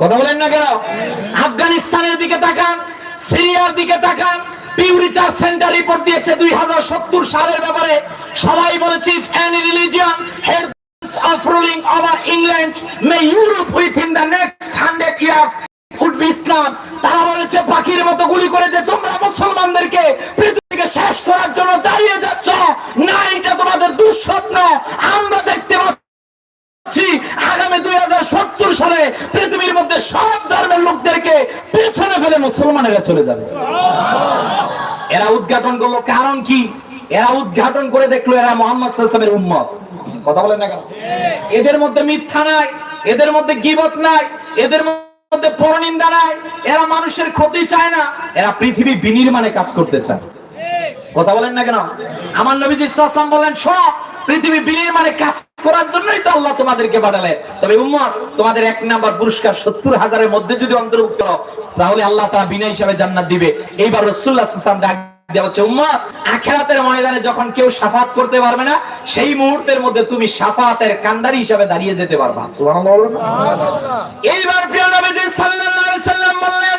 কথা বলেন না কেন? আফগানিস্তানের দিকে তাকান, সিরিয়ার দিকে তাকান। বলেছে, পাখির মতো গুলি করেছে, তোমরা মুসলমানদেরকে পৃথিবীকে শেষ করার জন্য দাঁড়িয়ে যাচ্ছ। না, এটা তোমাদের দুঃস্বপ্ন। আমরা দেখতে পাচ্ছি আগামী দুই হাজার সত্তর সালে পৃথিবীর মধ্যে সব ধর্মের লোকদেরকে পেছনে ফেলে মুসলমানেরা চলে যাবে। এরা উদ্ঘাটন করল কারণ কি? এরা উদ্ঘাটন করে দেখল এরা মোহাম্মদ উম্মত। কথা বলেন না কেন? এদের মধ্যে মিথ্যা নাই, এদের মধ্যে গিবত নাই, এদের মধ্যে পরনিন্দা নাই, এরা মানুষের ক্ষতি চায় না, এরা পৃথিবী বিনির্মাণে কাজ করতে চায়। কথা বলেন না কেন? আমার নবীজি বলেন শোনো, পৃথিবী বিনির্মাণে কাজ করার জন্যই তো আল্লাহ তোমাদেরকে পাঠালে তবে উম্মত, তোমাদের এক নাম্বার পুরস্কার সত্তর হাজারের মধ্যে যদি অন্তর্ভুক্ত, তাহলে আল্লাহ তারা বিনা হিসাবে জান্নাত দিবে। এইবার রসুল্লাহ ডাক দেওয়া ময়দানে যখন কেউ সাফাত করতে পারবে না, সেই মুহূর্তের মধ্যে তুমি সাফাতের কান্ডারি হিসাবে দাঁড়িয়ে যেতে পারবা। এইবার প্রিয় নবীজি সাল্লাল্লাহু বললেন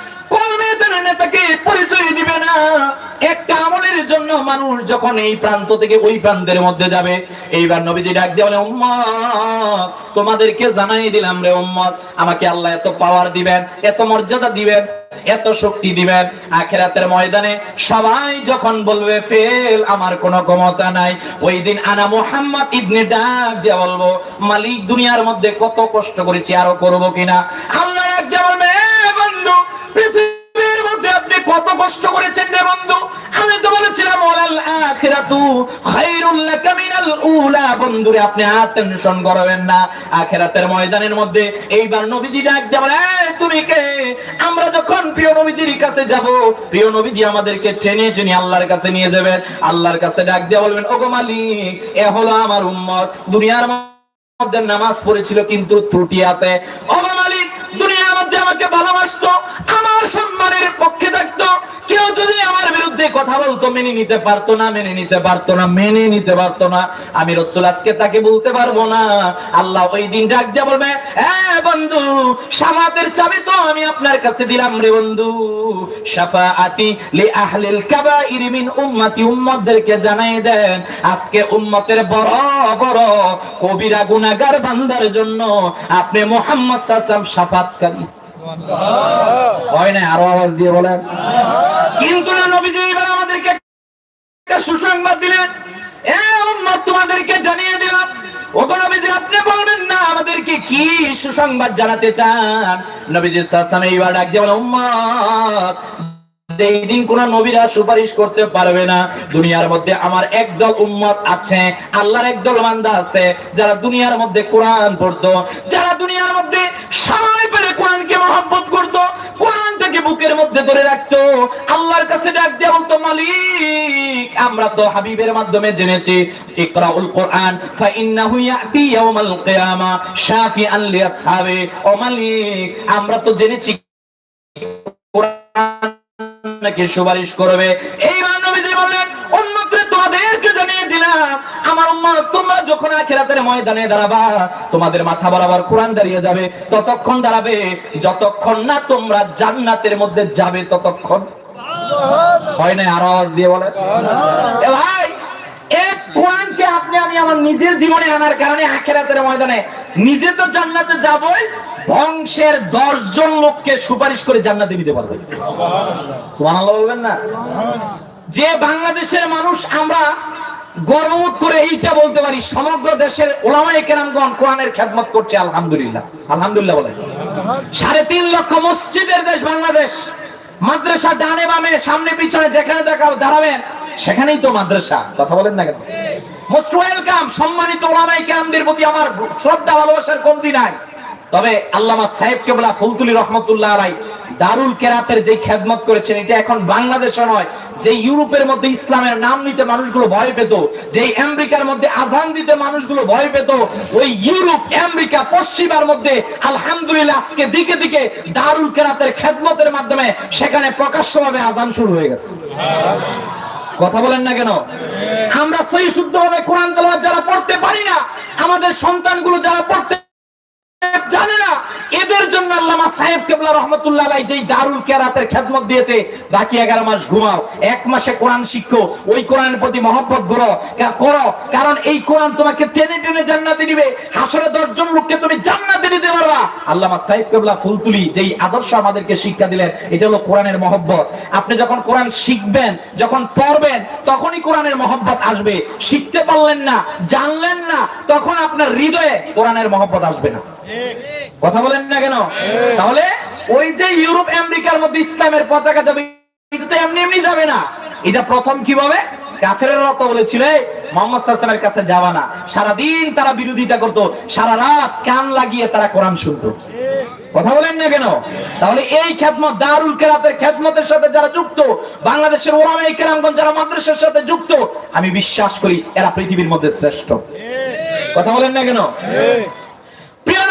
তোমাদেরকে জানাই দিলাম রে উম্মত, আমাকে আল্লাহ এত পাওয়ার দিবেন, এত মর্যাদা দিবেন, এত শক্তি দিবেন। আখেরাতের ময়দানে সবাই যখন বলবে, ফেল, আমার কোনো ক্ষমতা নাই। ওই দিন আনা মোহাম্মদ ইবনে ডাক দিয়ে বলব, মালিক দুনিয়ার মধ্যে কত কষ্ট করেছি, আরও করব কিনা? আল্লাহ পৃথিবীর মধ্যে আপনি কত কষ্ট করেছেন রে বন্ধু? আমি তো বলেছিলাম আখিরাতু লাকা মিনাল উলা। বন্ধুরে আপনি আর টেনশন করবেন না। আখিরাতের ময়দানের মধ্যে এইবার নবীজি ডাক দিয়ে বলে "এই, তুমি কে? আমরা যখন প্রিয় নবীজির কাছে যাব প্রিয় নবীজি আমাদেরকে টেনে টেনে আল্লাহর কাছে নিয়ে যাবেন। আল্লাহর কাছে ডাক দিয়ে বলবেন ওগো মালিক এ হলো আমার উম্মত। দুনিয়ার মধ্যে নামাজ পড়েছিল কিন্তু ত্রুটি আছে। পক্ষে থাকতো, কেউ যদি আমার বিরুদ্ধে কথা বলতো, মেনে নিতে পারতো না, মেনে নিতে পারতো না, মেনে নিতে পারতো না, আমি রসুল আজকে তাকে বলতে পারব না। আল্লাহ ওই দিন ডাক দিয়ে বলবে বন্ধু, সামাতের চাবি তো আমি আপনার কাছে দিলাম রে বন্ধু। লি আহলিল উম্মতদেরকে জানাই দেন, আজকে উম্মতের বড় বড় কবিরা গুনাহগার বান্দার জন্য আপনি মোহাম্মদ সাল্লাল্লাহু সাফাতকারী। হয় না আরও আওয়াজ দিয়ে বলেন। কিন্তু না নবীজি, এবার আমাদেরকে একটা সুসংবাদ দিলেন। তোমাদেরকে জানিয়ে দিলাম। ওগো নবীজি, আপনি বলবেন না, আমাদেরকে কি সুসংবাদ জানাতে চান? নবীজি সাসামে এইবার ডাক দিয়ে বলে উম্মত কোন নবীরা সুপারিশ করতে পারবে না। দুনিয়ার মধ্যে আমার একদল উম্মত আছে, আল্লাহর একদল আছে, যারা দুনিয়ার মধ্যে কোরআন যারা দুনিয়ার মধ্যে সময় পেলে কোরআনকে মহব্বত কোরআনটাকে বুকের মধ্যে ধরে রাখতো। আল্লাহর কাছে ডাক দিয়ে বলতো, মালিক, আমরা তো হাবিবের মাধ্যমে জেনেছি, ইকরাউল কোরআন, ফাইন্নাহু ইয়াতি ইয়াউমাল কিয়ামা শাফিআন ও মালিক, আমরা তো জেনেছি, কোরআন নাকি সুপারিশ করবে? এই মানবীজি বললেন উম্মতরে তোমাদেরকে জানিয়ে দিলাম আমার উম্মত তোমরা যখন আখিরাতের ময়দানে দাঁড়াবা তোমাদের মাথা বরাবর কোরআন দাঁড়িয়ে যাবে ততক্ষণ দাঁড়াবে। যতক্ষণ না তোমরা জান্নাতের মধ্যে যাবে ততক্ষণ হয় না আর আওয়াজ দিয়ে বলে ভাই আমি আমার নিজের জীবনে আনার কারণে আখেরাতের ময়দানে। নিজে তো জান্নাতে যাবই, বংশের দশ জন লোককে সুপারিশ করে জান্নাতে দিতে পারবে। বলবেন না? যে বাংলাদেশের মানুষ আমরা গর্ববোধ করে এইটা বলতে পারি, সমগ্র দেশের ওলামায়ে কেরামগণ কোরআনের খেদমত করছে, আলহামদুলিল্লাহ। আলহামদুলিল্লাহ বলে। সাড়ে তিন লক্ষ মসজিদের দেশ বাংলাদেশ। মাদ্রাসা ডানে বামে সামনে পিছনে যেখানে দেখাও দাঁড়াবেন সেখানেই তো মাদ্রাসা। কথা বলেন না কেন? মোস্ট ওয়েলকাম সম্মানিত ওলামাই কেরামদের প্রতি আমার শ্রদ্ধা ভালোবাসার কমতি নাই। তবে আল্লামা সাহেব কেবলা ফুলতুলি রহমতুল্লাহ রাই দারুল কেরাতের যে খেদমত করেছেন, এটা এখন বাংলাদেশে নয় যে ইউরোপের মধ্যে ইসলামের নাম নিতে মানুষগুলো ভয় পেত যে আমেরিকার মধ্যে আজান দিতে মানুষগুলো ভয় পেত, ওই ইউরোপ, আমেরিকা, পশ্চিমার মধ্যে আলহামদুলিল্লাহ আজকে দিকে দিকে দারুল কেরাতের খেদমতের মাধ্যমে সেখানে প্রকাশ্যভাবে আজান শুরু হয়ে গেছে। কথা বলেন না কেন? আমরা সহি শুদ্ধভাবে কোরআন তেলাওয়াত যারা পড়তে পারি না, আমাদের সন্তানগুলো যারা পড়তে ফুলতুলি যেই আদর্শ আমাদেরকে শিক্ষা দিলেন, এটা হলো কোরআনের মহব্বত। আপনি যখন কোরআন শিখবেন, যখন পড়বেন, তখনই কোরআনের মহব্বত আসবে। শিখতে পারলেন না, জানলেন না, তখন আপনার হৃদয়ে কোরআনের মহব্বত আসবে না। কথা বলেন না কেন? তাহলে ওই যে ইউরোপ আমেরিকার মধ্যে ইসলামের পতাকা যাবে এটা তো এমনি এমনি যাবে না। এটা প্রথম কীভাবে? কাফেরেরা তো বলেছিল "এই, মোহাম্মদ সাল্লামের কাছে যাওয়া না। তারা বিরোধিতা করত সারা রাত কান লাগিয়ে তারা কোরআন শুনতো। কথা বলেন না কেন? তাহলে এই খেদমত দারুল কেরাতের খেদমতের সাথে যারা যুক্ত বাংলাদেশের ওলামাই কেরামগঞ্জ যারা মাদ্রাসার সাথে যুক্ত আমি বিশ্বাস করি এরা পৃথিবীর মধ্যে শ্রেষ্ঠ। কথা বলেন না কেন? প্রিয়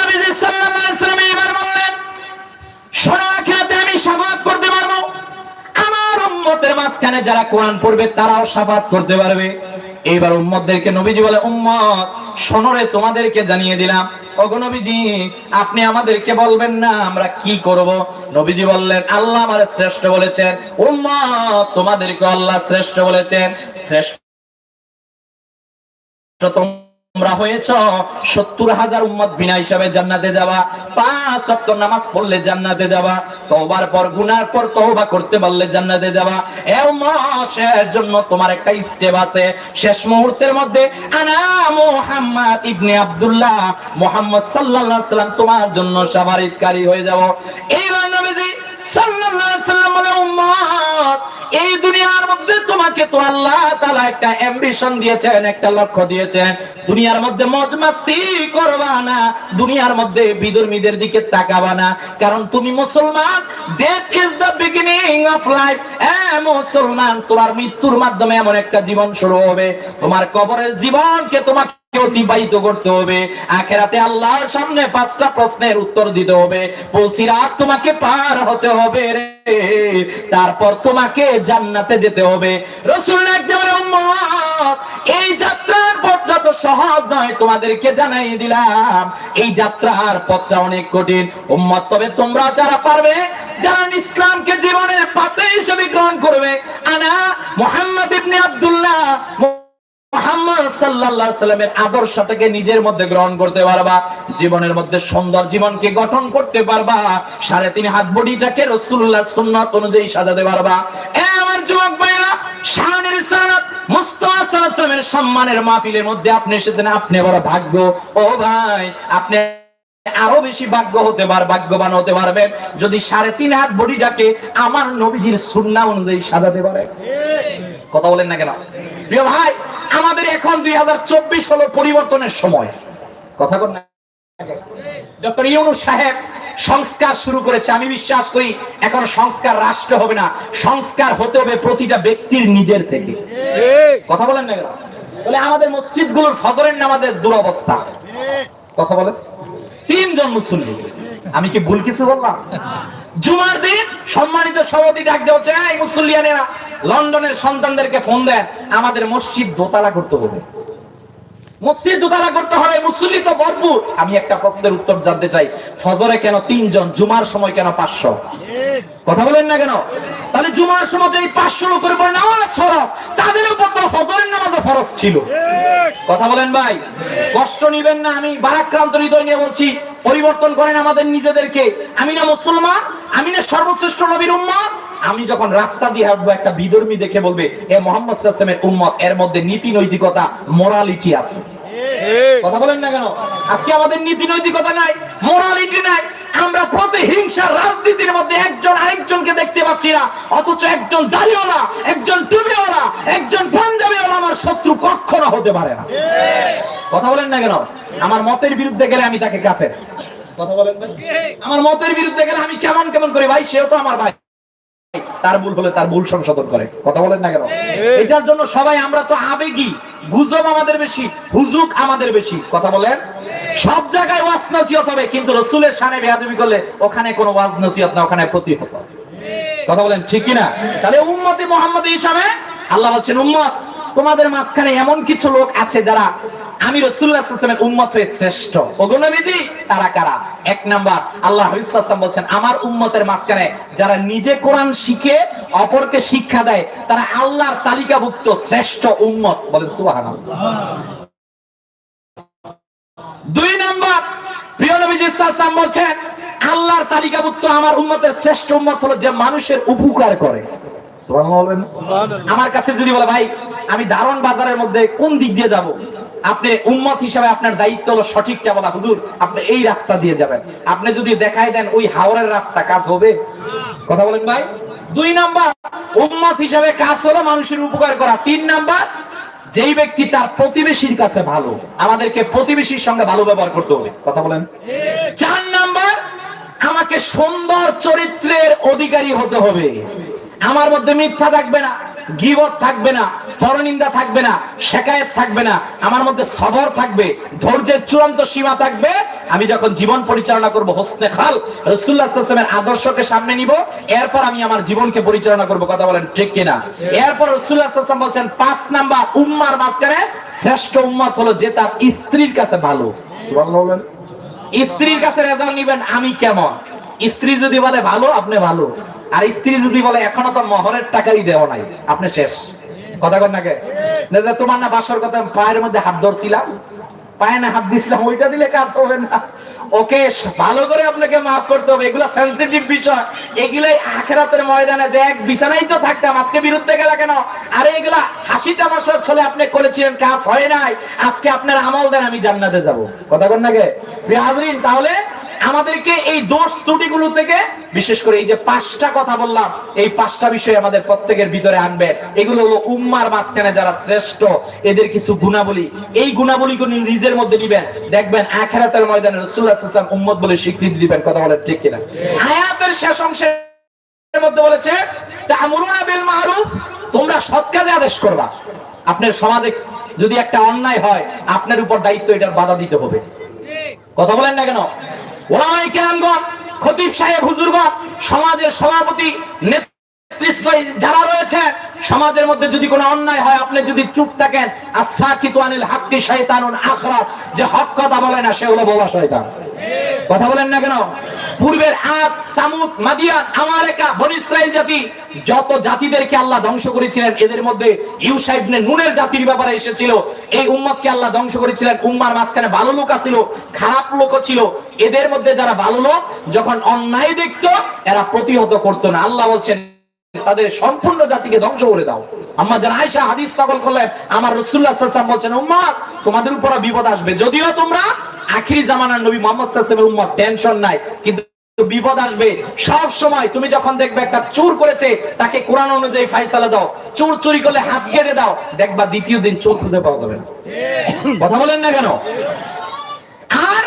যারা কোরআন পড়বে, তারাও শাফাত করতে পারবে। এইবার উম্মতদেরকে নবীজি বলে, উম্মত শোনরে তোমাদেরকে জানিয়ে দিলাম। ওগো নবীজি, আপনি আমাদেরকে বলবেন না, আমরা কি করব? নবীজি বললেন, আল্লাহ আমার শ্রেষ্ঠ বলেছেন। উম্মত তোমাদেরকে আল্লাহ শ্রেষ্ঠ বলেছেন। শ্রেষ্ঠ তোমরা হয়েছ সত্তর হাজার উম্মত বিনা হিসাবে জান্নাতে যাবা। পাঁচ ওয়াক্ত নামাজ পড়লে জান্নাতে যাবা। তওবার পর, গুনার পর তওবা করতে পারলে জান্নাতে যাবা। এ মাসের জন্য তোমার একটা স্টেপ আছে। শেষ মুহূর্তের মধ্যে, আনা মুহাম্মদ ইবনে আব্দুল্লাহ মুহাম্মদ সাল্লাল্লাহু আলাইহি সাল্লাম তোমার জন্য সাবারিতকারী হয়ে যাব। এইবার নবীজি এই দুনিয়ার মধ্যে তোমাকে তো আল্লাহ তাআলা একটা অ্যাম্বিশন দিয়েছেন, একটা লক্ষ্য দিয়েছেন। দুনিয়ার মধ্যে দুনিয়ার মধ্যে দিকে কারণ তুমি মুসলমান death is the beginning of life মুসলমান, তোমার মৃত্যুর মাধ্যমে এমন একটা জীবন শুরু হবে। তোমার কবরের জীবনকে তোমাকে অতিবাহিত করতে হবে। আখেরাতে আল্লাহর সামনে পাঁচটা প্রশ্নের উত্তর দিতে হবে। তোমাকে পার হতে হবে রে। তারপর তোমাকে জান্নাতে যেতে হবে। রসুল এই যাত্রার পথটা তো সহজ নয়, তোমাদেরকে জানাই দিলাম। এই যাত্রার পথটা অনেক কঠিন। উম্মত, তবে তোমরা যারা পারবে, যারা ইসলামকে জীবনের পাতে হিসেবে গ্রহণ করবে, আনা মোহাম্মদ ইবনে আব্দুল্লাহ মোহাম্মদ সাল্লাল্লাহু সাল্লামের আদর্শটাকে নিজের মধ্যে গ্রহণ করতে পারবা, জীবনের মধ্যে সুন্দর জীবনকে গঠন করতে পারবা, সাড়ে তিন হাত বডিটাকে রাসূলুল্লাহর সুন্নাত অনুযায়ী সাজাতে পারবা। এ আমার যুবক ভাইরা শানের সানাত মুস্তাফা সাল্লামের সম্মানের মাহফিলের মধ্যে আপনি এসেছেন, আপনি বড় ভাগ্য। ও ভাই, আপনি আরও বেশি ভাগ্য হতে পার, ভাগ্যবান হতে পারবেন যদি সাড়ে তিন হাত বডিটাকে আমার নবীজির সুন্নাহ অনুযায়ী সাজাতে পারে। কথা বলেন না কেন? প্রিয় ভাই আমাদের এখন দুই হাজার চব্বিশ হলো পরিবর্তনের সময়। কথা বল না ডক্টর ইউনুস সাহেব সংস্কার শুরু করেছে। আমি বিশ্বাস করি এখন সংস্কার রাষ্ট্র হবে না। সংস্কার হতে হবে প্রতিটা ব্যক্তির নিজের থেকে। কথা বলেন না কেন? বলে আমাদের মসজিদগুলোর ফজরের নামাজের দুরবস্থা। কথা বলেন। তিনজন মুসল্লি আমি কি ভুল কিছু বললাম? জুমার দিন সম্মানিত সভাপতি ডাক দেওয়া হচ্ছে, এই মুসল্লিয়ানেরা লন্ডনের সন্তানদেরকে ফোন দেন, আমাদের মসজিদ দোতলা করতে হবে। মসজিদ দোতলা করতে হবে, মুসল্লি তো ভরপুর। আমি একটা প্রশ্নের উত্তর জানতে চাই, ফজরে কেন তিনজন, জুমার সময় কেন পাঁচশো? কথা বলেন না কেন? তাহলে জুমার সময় এই পাঁচশো লোকের উপর নামাজ ফরজ তাদের উপর তো ফজরের নামাজও ফরজ ছিল। কথা বলেন ভাই। কষ্ট নিবেন না, আমি বারাক্রান্ত হৃদয় নিয়ে বলছি, পরিবর্তন করেন আমাদের নিজেদেরকে। আমি না মুসলমান, আমি না সর্বশ্রেষ্ঠ নবীর উম্মত। আমি যখন রাস্তা দিয়ে হাঁটবো, একটা বিধর্মী দেখে বলবে, এ মোহাম্মদ সাল্লামের উম্মত, এর মধ্যে নীতি নৈতিকতা মোরালিটি আছে। কথা বলেন না কেন? আজকে আমাদের নীতি নৈতিকতা নাই মোরালিটি নাই। আমরা প্রতিহিংসা রাজনীতির মধ্যে একজন আরেকজনকে দেখতে পাচ্ছি না। অথচ একজন দাড়িওয়ালা একজন টুপিওয়ালা একজন পাঞ্জাবিওয়ালা আমার শত্রু কখনো হতে পারে না। কথা বলেন না কেন? আমার মতের বিরুদ্ধে গেলে আমি তাকে কাফের। কথা বলেন ভাই আমার মতের বিরুদ্ধে গেলে আমি কেমন কেমন করি ভাই? সেও তো আমার ভাই। তার ভুল হলে তার ভুল সংশোধন করে। কথা বলেন না কেন? এটার জন্য সবাই আমরা তো আবেগী। গুজব আমাদের বেশি হুজুক আমাদের বেশি। কথা বলেন? সব জায়গায় ওয়াজ নসিহত হবে কিন্তু রসুলের সামনে বেয়াদবি করলে ওখানে কোনো ওয়াজ নসিহত না ওখানে প্রতিহত। কথা বলেন ঠিক কিনা? তাহলে উম্মতে মোহাম্মদ হিসাবে আল্লাহ বলছেন উম্মত তোমাদের মাঝখানে এমন কিছু লোক আছে যারা আমি রসুল্লাহ সাল্লামের উম্মত হয়ে শ্রেষ্ঠ। ওগুনবীজি তারা কারা? এক নাম্বার আল্লাহ হাবিবাম বলছেন আমার উম্মতের মাঝখানে যারা নিজে কোরআন শিখে অপরকে শিক্ষা দেয় তারা আল্লাহর তালিকাভুক্ত শ্রেষ্ঠ উম্মত। বলেন সুবহানাল্লাহ। দুই নাম্বার প্রিয় নবীজি সাল্লাম বলছেন আল্লাহর তালিকাভুক্ত আমার উম্মতের শ্রেষ্ঠ উম্মত হলো যে মানুষের উপকার করে। আমার কাছে যদি বলে ভাই আমি দারুণ বাজারের মধ্যে কোন দিক দিয়ে যাব? আপনি উম্মত হিসাবে আপনার দায়িত্ব হলো সঠিকটা বলা হুজুর, আপনি এই রাস্তা দিয়ে যাবেন। আপনি যদি দেখাই দেন ওই হাওড়ের রাস্তা, কাজ হবে? কথা বলেন ভাই। দুই নাম্বার, উম্মত হিসাবে কাজ হলো মানুষের উপকার করা। তিন নাম্বার, যেই ব্যক্তি তার প্রতিবেশীর কাছে ভালো, আমাদেরকে প্রতিবেশীর সঙ্গে ভালো ব্যবহার করতে হবে। কথা বলেন। চার নাম্বার, আমাকে সুন্দর চরিত্রের অধিকারী হতে হবে। আমার মধ্যে মিথ্যা থাকবে না। গিবত থাকবে না পরনিন্দা থাকবে না শেকায়েত থাকবে না আমার মধ্যে সবর থাকবে ধৈর্যের চূড়ান্ত সীমা থাকবে। আমি যখন জীবন পরিচালনা করব হোসনে খাল রসুল্লাহ সাল্লামের আদর্শকে সামনে নিব এরপর আমি আমার জীবনকে পরিচালনা করব। কথা বলেন ঠিক কিনা? এরপর রসুল্লাহ সাল্লাম বলছেন পাঁচ নাম্বার উম্মার মাঝখানে শ্রেষ্ঠ উম্মত হলো যে তার স্ত্রীর কাছে ভালো। স্ত্রীর কাছে রেজাল্ট নিবেন আমি কেমন? স্ত্রী যদি বলে ভালো আপনি ভালো। আর স্ত্রী যদি বলে, এখনও তো মহরের টাকাই দেওয়া নাই, আপনি শেষ। কথা কর নাকি তোমার না বাসর কথা পায়ের মধ্যে হাত ধরছিলাম। পায়ে না হাত দিছিলাম, ওইটা দিলে কাজ হবে না। ওকে, ভালো করে আপনাকে মাফ করতে হবে। এগুলো সেন্সিটিভ বিষয়। আখেরাতের ময়দানে যে এক বিছানাই তো থাকতাম, আজকে বিরুদ্ধে গেল কেন? আরে এগুলা হাসি তামাশার ছলে আপনি করেছিলেন, কাজ হয় নাই। আজকে আপনার আমল দেন, আমি জান্নাতে যাব। কথা কর নাকি তাহলে আমাদেরকে এই দোষ ত্রুটিগুলো থেকে, বিশেষ করে এই যে পাঁচটা কথা বললাম, এই পাঁচটা বিষয় আমাদের প্রত্যেকের ভিতরে আনবে। এগুলো হলো উম্মার মাঝখানে যারা শ্রেষ্ঠ, এদের কিছু গুণাবলী। এই গুণাবলীগুলো নিজের মধ্যে নিবেন। দেখবেন আখেরাতের ময়দানে সাল্লাল্লাহু আলাইহি উম্মত বলে স্বীকৃতি দিবেন। কথা বলেন ঠিক কিনা? আয়াতের শেষ অংশে মধ্যে বলেছে, তা'মুরুনা বিল মারুফ তোমরা সৎ কাজে আদেশ করবা। আপনার সমাজে যদি একটা অন্যায় হয়, আপনার উপর দায়িত্ব এটার বাধা দিতে হবে। কথা বলেন না কেন? ওলামাই কেরামগণ খতিব সাহেব হুজুরগণ সমাজের সভাপতি নেতৃত্ব যারা রয়েছে, সমাজের মধ্যে যদি কোনো অন্যায় হয়, আপনি যদি চুপ থাকেন আনিল হাক্কি শয়তানুন আখরাজ। যে হক কথা বলে না শয়তান। কথা বলেন না কেন? পূর্বের আদ, সামুদ ইসরাইল জাতি, যত জাতিদেরকে আল্লাহ ধ্বংস করেছিলেন, এদের মধ্যে নুনের জাতির ব্যাপারে এসেছিল। এই উম্মতকে আল্লাহ ধ্বংস করেছিলেন। উম্মার মাঝখানে ভালো লোক ছিল, খারাপ লোকও ছিল। এদের মধ্যে যারা ভালো লোক, যখন অন্যায় দেখতো, এরা প্রতিহত করতো না। আল্লাহ বলছেন তাদের সম্পূর্ণ জাতিকে ধ্বংস করে দাও। আম্মা যারা আয়সা হাদিস নকল করলেন আমার রসুল্লাহ বলছেন উম্মা তোমাদের উপর বিপদ আসবে। যদিও তোমরা আখিরি জামানার নবী মোহাম্মদ সাল্লামের উম্মত টেনশন নাই কিন্তু বিপদ আসবে। সব সময় তুমি যখন দেখবে একটা চোর করেছে তাকে কোরআন অনুযায়ী ফাইসালা দাও। চোর চুরি করলে হাত কেটে দাও। দেখবা দ্বিতীয় দিন চোর খুঁজে পাওয়া যাবে না। কথা বলেন না কেন? আর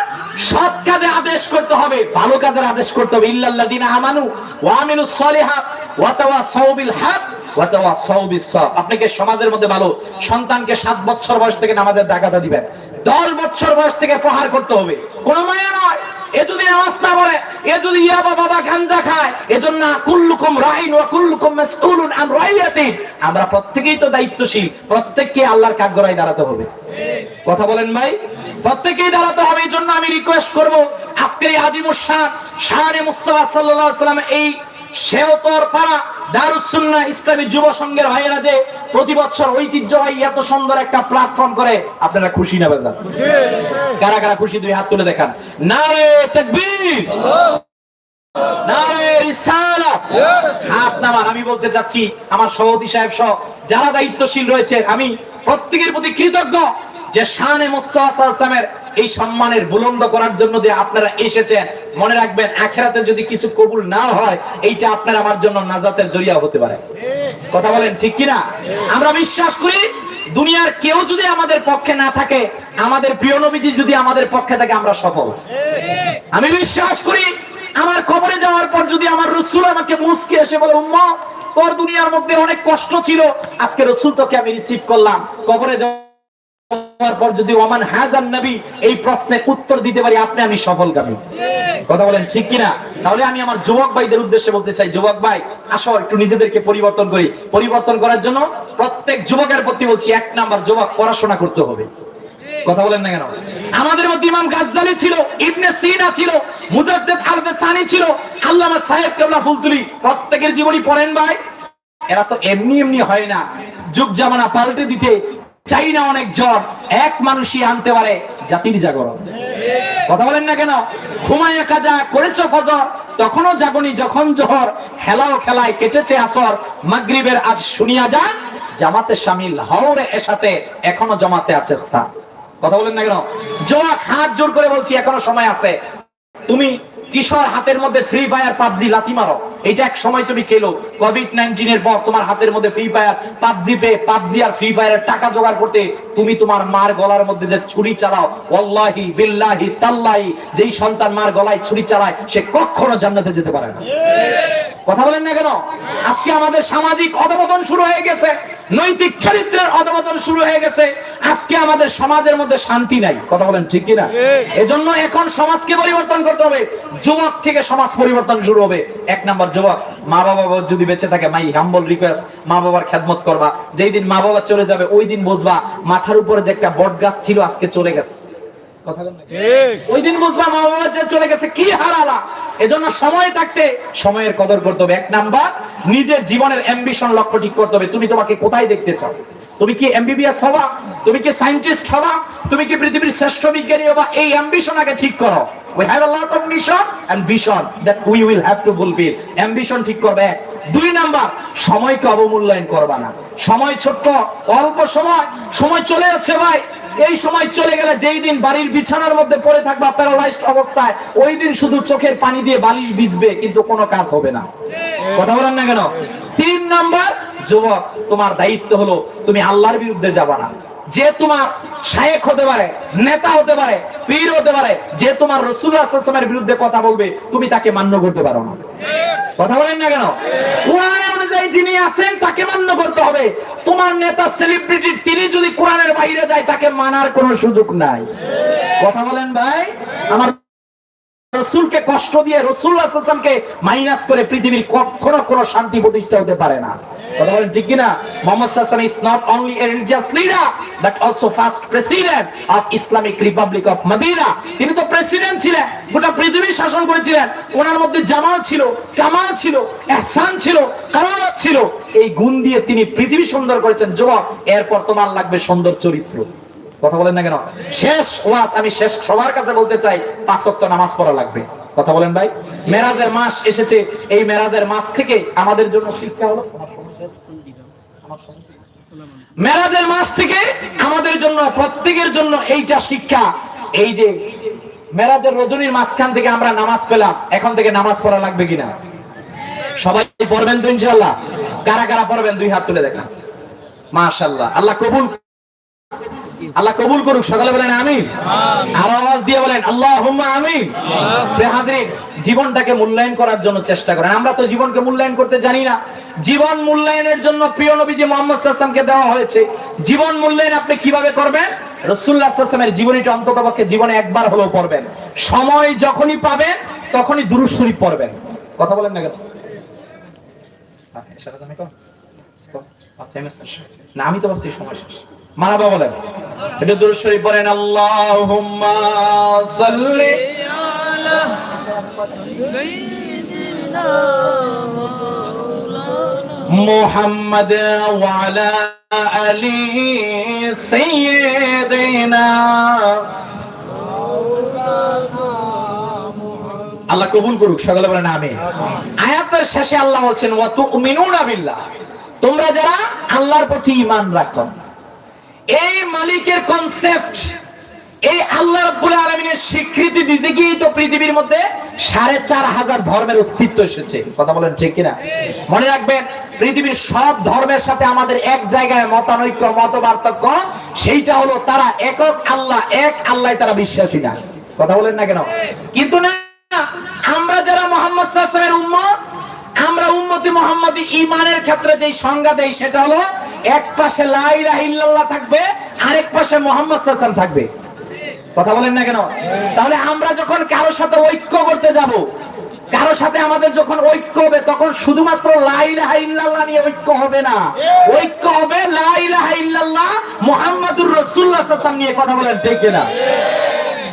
সৎ কাজে আদেশ করতে হবে, ভালো কাজের আদেশ করতে হবে। ইল্লাল্লাযিনা আমানু ওয়া আমিলুস সলিহাত ওয়া তাওয়াসাউ বিল হক। ওয়া তাওয়াসাউ বিস সাবর আপনি কি সমাজের মধ্যে ভালো? সন্তানকে 7 বছর বয়স থেকে নামাজের দাগাতা দিবেন। 10 বছর বয়স থেকে প্রহার করতে হবে। কোন মায়া নয়। এ যদি না পড়ে এ যদি ইয়াবা বাবা গাঞ্জা খায়, এজন্য কুল্লুকুম রাইন ওয়া কুল্লুকুম মাসউলুন আন রাইয়াতি আমরা প্রত্যেকেই তো দায়িত্বশীল। প্রত্যেককে আল্লাহর কাঠগড়ায় দাঁড়াতে হবে। কথা বলেন ভাই? প্রত্যেকেই দাঁড়াতে হবে। এই জন্য আমি রিকোয়েস্ট করব, আজকের এই শাহ শাহরে মুস্তাফা সাল্লাল্লাহু আলাইহি সাল্লাম এই শেওতর পাড়া দারুস ইসলামী যুব সংঘের ভাইয়েরা যে প্রতি বছর ঐতিহ্যবাহী এত সুন্দর একটা প্ল্যাটফর্ম করে আপনারা খুশি না বেজান কারা কারা খুশি দুই হাত তুলে দেখান। নারে তাকবীর! আমি বলতে চাচ্ছি আমার সভাপতি সাহেব সহ যারা দায়িত্বশীল রয়েছে আমি প্রত্যেকের প্রতি কৃতজ্ঞ। যে শানে মুস্তাফা সাল্লামের এই সম্মানের বুলন্দ করার জন্য যে আপনারা এসেছেন, মনে রাখবেন, আখেরাতে যদি কিছু কবুল না হয়, এইটা আপনার আমার জন্য নাজাতের জরিয়া হতে পারে। কথা বলেন, ঠিক কিনা? আমরা বিশ্বাস করি, দুনিয়ার কেউ যদি আমাদের পক্ষে না থাকে, আমাদের প্রিয় নবীজি যদি আমাদের পক্ষে থাকে, আমরা সফল। আমি বিশ্বাস করি, আমার কবরে যাওয়ার পর যদি আমার রসুল আমাকে মুসকে এসে বলে, উম্মা, তোর দুনিয়ার মধ্যে অনেক কষ্ট ছিল, আজকে রসুল তোকে আমি রিসিভ করলাম, কবরে যাওয়ার পর যদি ওমান হাজান নবী এই প্রশ্নের উত্তর দিতে পারি, আপনি আমি সফলগামী। কথা বলেন ঠিক কিনা? তাহলে আমি আমার যুবক ভাইদের উদ্দেশ্যে বলতে চাই, যুবক ভাই, আসো, একটু নিজেদেরকে পরিবর্তন করি। পরিবর্তন করার জন্য প্রত্যেক যুবকের প্রতি বলছি, এক নাম্বার যুবক, পড়াশোনা করতে হবে। কথা বলেন না কেন? আমাদের মধ্যে ইমাম গাজদালি ছিল, ইবনে সিনা ছিল, মুজাদ্দিদ আলবে সানি ছিল, আল্লামা সাহেব কেবলা ফুলতুলি, প্রত্যেকের জীবনী পড়েন ভাই। এরা তো এমনি এমনি হয় না। যুগ জামানা পাল্টে দিতে চাই না অনেক জ্বর এক মানুষই আনতে পারে জাতির জাগরণ। কথা বলেন না কেন? ঘুমায় কাজা করেছ ফজর, তখনও জাগনি যখন জহর হেলাও খেলায় কেটেছে আসর। মাগরিবের আজ শুনিয়া যান, জামাতে শামিল হওরে এসাতে এখনও জমাতে আছে স্থান কথা বলেন না কেন? জোয়াক হাত জোর করে বলছি, এখনও সময় আছে। তুমি কিশোর হাতের মধ্যে ফ্রি ফায়ার পাবজি, লাথি মারো। এটা এক সময় তুমি খেলো। কোভিড নাইন্টিন এর পর তোমার হাতের মধ্যে ফ্রি ফায়ার পাবজি পে, পাবজি আর ফ্রি ফায়ারের টাকা জোগাড় করতে তুমি তোমার মার গলার মধ্যে যে ছুরি চালাও ওয়াল্লাহি বিল্লাহি তাল্লাহি, যেই সন্তান মার গলায় ছুরি চালায় সে কখনো জান্নাতে যেতে পারে না। কথা বলেন না কেন? আজকে আমাদের সামাজিক অধপতন শুরু হয়ে গেছে, নৈতিক চরিত্রের অধপতন শুরু হয়ে গেছে আজকে আমাদের সমাজের মধ্যে শান্তি নাই। কথা বলেন ঠিক কিনা? এজন্য এখন সমাজকে পরিবর্তন করতে হবে। যুবক থেকে সমাজ পরিবর্তন শুরু হবে। এক নাম্বার যুবক মা বাবা যদি বেঁচে থাকে মাই হাম্বল রিকোয়েস্ট মা বাবার খেদমত করবা। যেই দিন মা বাবা চলে যাবে ওই দিন বুঝবা মাথার উপরে যে একটা বট গাছ ছিল আজকে চলে গেছে? ওই দিন বুঝবা চলে গেছে, কি হারালা এজন্য সময় থাকতে সময়ের কদর করতে হবে। এক নাম্বার, নিজের জীবনের অ্যাম্বিশন লক্ষ্য ঠিক করতে হবে। তুমি তোমাকে কোথায় দেখতে চাও? তুমি কি এমবিবিএস হবা? তুমি কি হবা? তুমি কি পৃথিবীর শ্রেষ্ঠ বিজ্ঞানী হবা? এই অ্যাম্বিশন আগে ঠিক করো। ঠিক করবে দুই নাম্বার, সময়কে অবমূল্যায়ন করবা না। সময় ছোট্ট, অল্প সময়। সময় চলে যাচ্ছে ভাই। এই সময় চলে গেলে যেই দিন বাড়ির বিছানার মধ্যে পড়ে থাকবা, প্যারালাইজড অবস্থায়, ওই দিন শুধু চোখের পানি দিয়ে বালিশ ভিজবে, কিন্তু কোনো কাজ হবে না। কথা বলেন না কেন? তিন নাম্বার, যুবক, তোমার দায়িত্ব হলো তুমি আল্লাহর বিরুদ্ধে যাবা না। যে তোমার শায়েক হতে পারে, নেতা হতে পারে, পীর হতে পারে, যে তোমার রসুল আসলামের বিরুদ্ধে কথা বলবে, তুমি তাকে মান্য করতে পারো না। কথা বলেন না কেন? কোরআনের অনুযায়ী যিনি আছেন, তাকে মান্য করতে হবে। তোমার নেতা সেলিব্রিটি তিনি যদি কোরআনের বাইরে যায়, তাকে মানার কোনো সুযোগ নাই। কথা বলেন ভাই? আমার রসুলকে কষ্ট দিয়ে রসুল আসলামকে মাইনাস করে পৃথিবীর কখনো কোনো শান্তি প্রতিষ্ঠা হতে পারে না। তিনি তো প্রেসিডেন্ট ছিলেন পৃথিবী শাসন করেছিলেন। ওনার মধ্যে জামাল ছিল ছিল ছিল। এই গুণ দিয়ে তিনি পৃথিবী সুন্দর করেছেন। যুবক, এরপর তোমার লাগবে সুন্দর চরিত্র। কথা বলেন না কেন? শেষ ওয়াজ আমি শেষ সবার কাছে বলতে চাই, পাঁচ ওয়াক্ত নামাজ পড়া লাগবে। কথা বলেন ভাই? মেরাজের মাস এসেছে, এই মেরাজের মাস থেকে আমাদের জন্য শিক্ষা হলো? মেরাজের মাস থেকে আমাদের জন্য, প্রত্যেকের জন্য এইটা শিক্ষা। এই যে মেরাজের রজনীর মাঝখান থেকে আমরা নামাজ পেলাম, এখন থেকে নামাজ পড়া লাগবে কিনা? সবাই পড়বেন তো ইনশাল্লাহ কারা কারা পড়বেন? দুই হাত তুলে দেখেন। মাশাল্লাহ আল্লাহ কবুল আল্লাহ কবুল করুক সকালে বলেন আমিন। আর আওয়াজ দিয়ে বলেন আল্লাহ। আমিন জীবনটাকে মূল্যায়ন করার জন্য চেষ্টা করেন। আমরা তো জীবনকে মূল্যায়ন করতে জানি না। জীবন মূল্যায়নের জন্য প্রিয় নবী যে মোহাম্মদ সাল্লামকে দেওয়া হয়েছে। জীবন মূল্যায়ন আপনি কীভাবে করবেন? রসুল্লাহ সাল্লামের জীবনীটা অন্তত পক্ষে জীবনে একবার হলেও পড়বেন। সময় যখনই পাবেন তখনই দুরুদ শরীফ পড়বেন। কথা বলেন না কেন আচ্ছা, সারাদিন এখন? আচ্ছা, আমি শেষ। না আমি তো ভাবছি সময় শেষ। বলেন। এটা দুরুদ শরীফ পড়েন আল্লাহুম্মা সাল্লি আল্লাহ কবুল করুক সকলে বলেন আমিন। আয়াতের শেষে আল্লাহ বলছেন ওয়া তুমিনুনা বিল্লাহ। তোমরা যারা আল্লাহর প্রতি ঈমান রাখো, এই মালিকের কনসেপ্ট এই আল্লাহ রাব্বুল আলামিনের স্বীকৃতি দিতে গিয়ে তো পৃথিবীর মধ্যে সাড়ে চার হাজার ধর্মের অস্তিত্ব এসেছে। কথা বলেন ঠিক কিনা? মনে রাখবেন, পৃথিবীর সব ধর্মের সাথে আমাদের এক জায়গায় মতানৈক্য মত পার্থক্য সেইটা হলো তারা একক আল্লাহ, এক আল্লাহ তারা বিশ্বাসী না। কথা বলেন না কেন? কিন্তু না, আমরা যারা মোহাম্মদ সাল্লামের উম্মত আমরা উম্মতি মোহাম্মদি ইমানের ক্ষেত্রে যেই সংজ্ঞা দেই, সেটা হলো এক পাশে লা ইলাহা থাকবে, আরেক পাশে মোহাম্মদ সাল্লাম থাকবে। কথা বলেন না কেন? তাহলে আমরা যখন কারও সাথে ঐক্য করতে যাব কারও সাথে আমাদের যখন ঐক্য হবে, তখন শুধুমাত্র লা ইলাহা নিয়ে ঐক্য হবে না। ঐক্য হবে লা ইলাহা ইল্লাল্লাহ মুহাম্মাদুর রাসূলুল্লাহ সাল্লাল্লাহু নিয়ে। কথা বলেন ঠিক না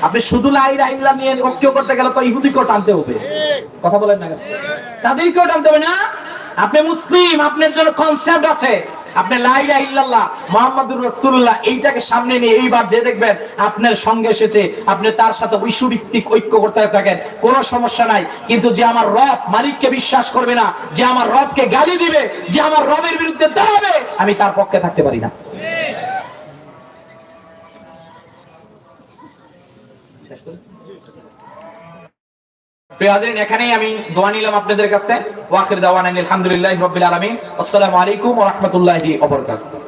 আপনি শুধু লাইলা ইল্লাহ নিয়ে ঐক্য করতে গেলে তো ইহুদিকেও টানতে হবে। কথা বলেন না কেন? তাদেরকেও টানতে হবে না? আপনি মুসলিম আপনার জন্য কনসেপ্ট আছে। আপনি লাইলা ইল্লাল্লাহ মুহাম্মাদুর রাসূলুল্লাহ এইটাকে সামনে নিয়ে এইবার যে দেখবেন আপনার সঙ্গে এসেছে আপনি তার সাথে ঐশ্বরিক ঐক্য করতে থাকেন কোনো সমস্যা নাই। কিন্তু যে আমার রব মালিককে বিশ্বাস করবে না যে আমার রবকে গালি দিবে যে আমার রবের বিরুদ্ধে দাঁড়াবে আমি তার পক্ষে থাকতে পারি না। এখানেই আমি দোয়া নিলাম আপনাদের কাছে। ওয়াখির দাওয়ান আলহামদুলিল্লাহ রাব্বিল আলামিন। আসসালামু আলাইকুম রাহমাতুল্লাহি ওয়া বারাকাতুহু।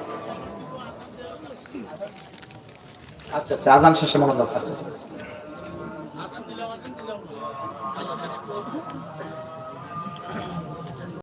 আচ্ছা আচ্ছা আজান শেষে মনোযোগ আচ্ছা